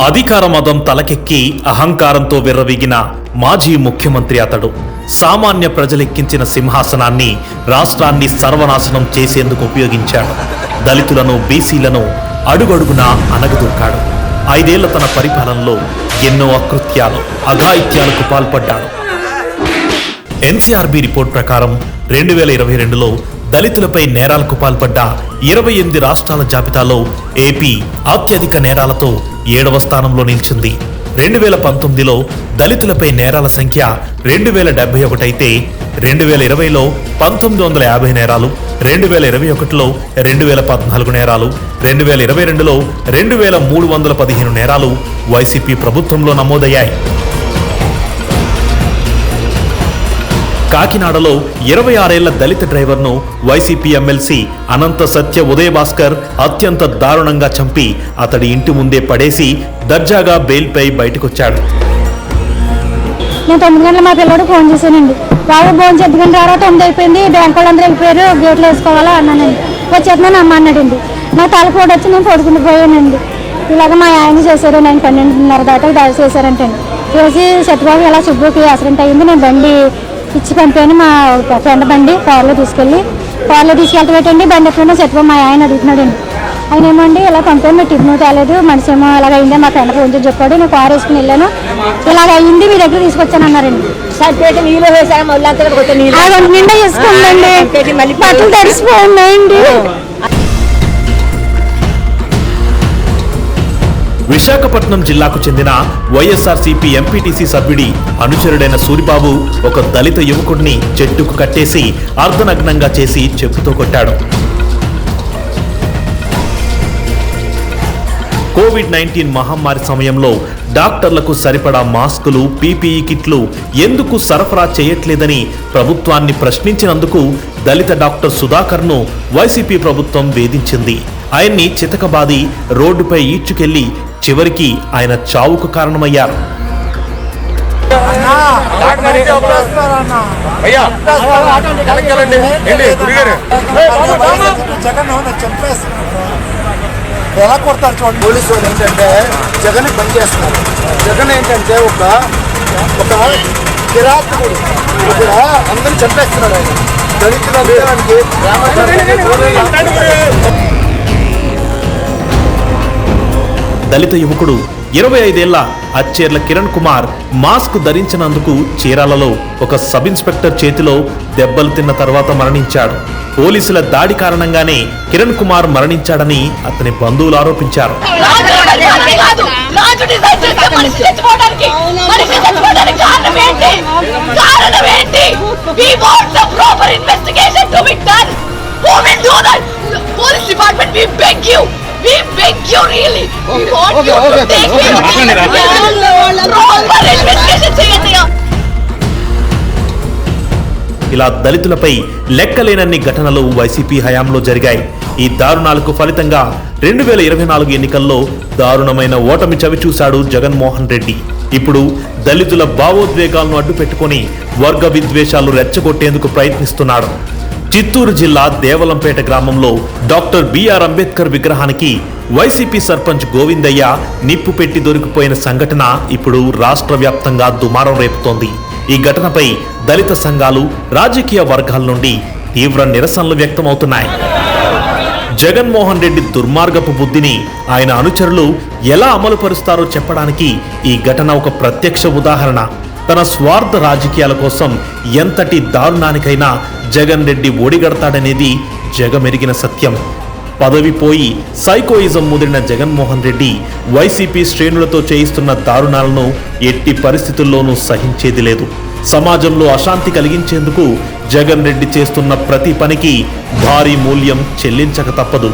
అధికార మదం తలకెక్కి అహంకారంతో విర్రవిగిన మాజీ ముఖ్యమంత్రి అతడు. సామాన్య ప్రజలెక్కించిన సింహాసనాన్ని రాష్ట్రాన్ని సర్వనాశనం చేసేందుకు ఉపయోగించాడు. దళితులను బీసీలను అడుగడుగునా అనగదూకాడు ఐదేళ్ళ తన పరిపాలనలో ఎన్నో అకృత్యాలు అఘాయిత్యాలకు పాల్పడ్డాడు. ఎన్సీఆర్బీ రిపోర్ట్ ప్రకారం రెండు వేల ఇరవై రెండులో దళితులపై నేరాలకు పాల్పడ్డ ఇరవై ఎనిమిది రాష్ట్రాల జాబితాలో ఏపీ అత్యధిక నేరాలతో ఏడవ స్థానంలో నిలిచింది. రెండు వేల పంతొమ్మిదిలో దళితులపై నేరాల సంఖ్య రెండు వేల డెబ్బై ఒకటి అయితే రెండు వేల ఇరవైలో పంతొమ్మిది వందల యాభై నేరాలు రెండు వేల ఇరవై ఒకటిలో రెండు వేల పద్నాలుగు నేరాలు రెండు వేల ఇరవై రెండులో రెండు వేల మూడు వందల పదిహేను నేరాలు వైసీపీ ప్రభుత్వంలో నమోదయ్యాయి. కాకినాడలో ఇరవై ఆరేళ్ళ దళిత డ్రైవర్ను వైసీపీ ఎమ్మెల్సీ అనంత సత్య ఉదయభాస్కర్ అత్యంత దారుణంగా చంపి అతడి ఇంటి ముందే పడేసి దర్జాగా బెయిల్పై బయటకొచ్చాడు. నేను తొమ్మిది గంటల మా పిల్లడు ఫోన్ చేశానండి. వాళ్ళు ఫోన్ చేతి గంట తర్వాత తొమ్మిది అయిపోయింది. బ్యాంక్ వాళ్ళందరూ వెళ్ళిపోయారు. గేట్లు వేసుకోవాలా? అన్నానండి. వచ్చేస్తున్నాను అమ్మ అన్నాడండి. నా తల ఫోటో వచ్చి నేను పడుకుని పోయానండి. ఇలాగ మా ఆయన చేశారు. నేను పన్నెండున్నర దాకా దాడి చేశారంటండి. చేసి సత్యబాబు ఇలా సుబ్బుకి యాక్సిడెంట్ అయ్యింది నేను బండి ఇచ్చి పంపాను మా ఫ్రెండ్ బండి కార్లో తీసుకెళ్ళి కార్లో తీసుకెళ్తే పెట్టండి బండి ఎప్పుడైనా సత్యబాబు మా ఆయన అడుగుతున్నాడండి ఆయన ఏమండి ఇలా పంపాను మీరు టిఫిన్ తేలేదు మనిషి ఏమో అలాగ అయిందే మా ఫ్రెండ్ ఫోన్ చేసి చెప్పాడు నేను కారు వేసుకుని వెళ్ళాను. ఇలాగ అయింది మీ దగ్గర తీసుకొచ్చాను అన్నారండి. సరిపేట నీళ్ళు వేసాము మళ్ళీ విశాఖపట్నం జిల్లాకు చెందిన వైఎస్ఆర్సీపీ ఎంపీటీసీ సభ్యుడి అనుచరుడైన సూరిబాబు ఒక దళిత యువకుడిని చెట్టుకు కట్టేసి అర్ధనగ్నంగా చేసి చెప్పుతో కొట్టాడు. కోవిడ్ నైన్టీన్ మహమ్మారి సమయంలో డాక్టర్లకు సరిపడా మాస్కులు పీపీఈ కిట్లు ఎందుకు సరఫరా చేయట్లేదని ప్రభుత్వాన్ని ప్రశ్నించినందుకు దళిత డాక్టర్ సుధాకర్ను వైసీపీ ప్రభుత్వం వేధించింది. ఆయన్ని చితకబాది రోడ్డుపై ఈడ్చుకెళ్ళి చివరికి ఆయన చావుకు కారణమయ్యారు. ఎలా కొడతారు చూడండి పోలీసు వాళ్ళు ఏంటంటే జగన్ బంద్ చేస్తున్నారు. జగన్ ఏంటంటే ఒక ఒక కిరాతకుడు. ఇక్కడ అందరిని చంపేస్తున్నాడు ఆయన. దళితుల వీరానికి దళిత యువకుడు ఇరవై ఐదేళ్ళ అచ్చేర్ల కిరణ్ కుమార్ మాస్క్ ధరించినందుకు చీరాలలో ఒక సబ్ ఇన్స్పెక్టర్ చేతిలో దెబ్బలు తిన్న తర్వాత మరణించాడు. పోలీసుల దాడి కారణంగానే కిరణ్ కుమార్ మరణించాడని అతని బంధువులు ఆరోపించారు. మనిషి ఇలా దళితులపై లెక్కలేనన్ని ఘటనలు వైసీపీ హయాంలో జరిగాయి. ఈ దారుణాలకు ఫలితంగా రెండు వేల ఇరవై నాలుగు ఎన్నికల్లో దారుణమైన ఓటమి చవిచూశాడు జగన్మోహన్ రెడ్డి. ఇప్పుడు దళితుల భావోద్వేగాలను అడ్డుపెట్టుకొని వర్గ విద్వేషాలు రెచ్చగొట్టేందుకు ప్రయత్నిస్తున్నాడు. చిత్తూరు జిల్లా దేవలంపేట గ్రామంలో డాక్టర్ బిఆర్ అంబేద్కర్ విగ్రహానికి వైసీపీ సర్పంచ్ గోవిందయ్య నిప్పు పెట్టి దొరికిపోయిన సంఘటన ఇప్పుడు రాష్ట్ర వ్యాప్తంగా దుమారం రేపుతోంది. ఈ ఘటనపై దళిత సంఘాలు రాజకీయ వర్గాల నుండి తీవ్ర నిరసనలు వ్యక్తమవుతున్నాయి. జగన్మోహన్ రెడ్డి దుర్మార్గపు బుద్ధిని ఆయన అనుచరులు ఎలా అమలుపరుస్తారో చెప్పడానికి ఈ ఘటన ఒక ప్రత్యక్ష ఉదాహరణ. తన స్వార్థ రాజకీయాల కోసం ఎంతటి దారుణానికైనా జగన్ రెడ్డి ఒడిగడతాడనేది జగమెరిగిన సత్యం. పదవి పోయి సైకోయిజం ముదిరిన జగన్మోహన్ రెడ్డి వైసీపీ శ్రేణులతో చేయిస్తున్న దారుణాలను ఎట్టి పరిస్థితుల్లోనూ సహించేది లేదు. సమాజంలో అశాంతి కలిగించేందుకు జగన్ రెడ్డి చేస్తున్న ప్రతి పనికి భారీ మూల్యం చెల్లించక తప్పదు.